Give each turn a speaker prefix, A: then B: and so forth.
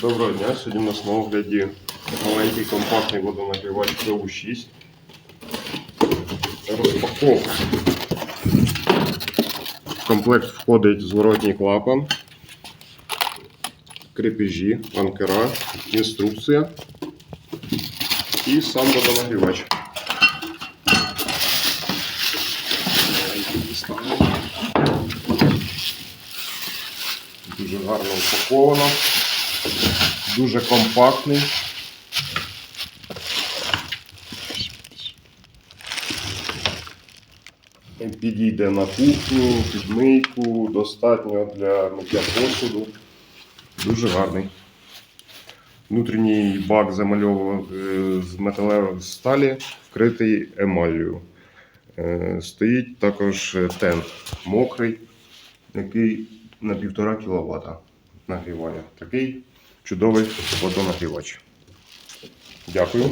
A: Доброго дня. Сьогодні у нас на огляді маленький компактний водонагрівач ПУ6. Розпаковка. В комплект входить зворотній клапан, крепежі, анкера, інструкція і сам водонагрівач. Дуже гарно упаковано. Дуже компактний. Підійде на кухню, підмийку, достатньо для миття посуду. Дуже гарний. Внутрішній бак замальований е, з металевої сталі, вкритий емаллю. Е, Стоїть також тент мокрий, який на 1,5 кВт нагріває. Такий чудовий водонагрівач. Дякую.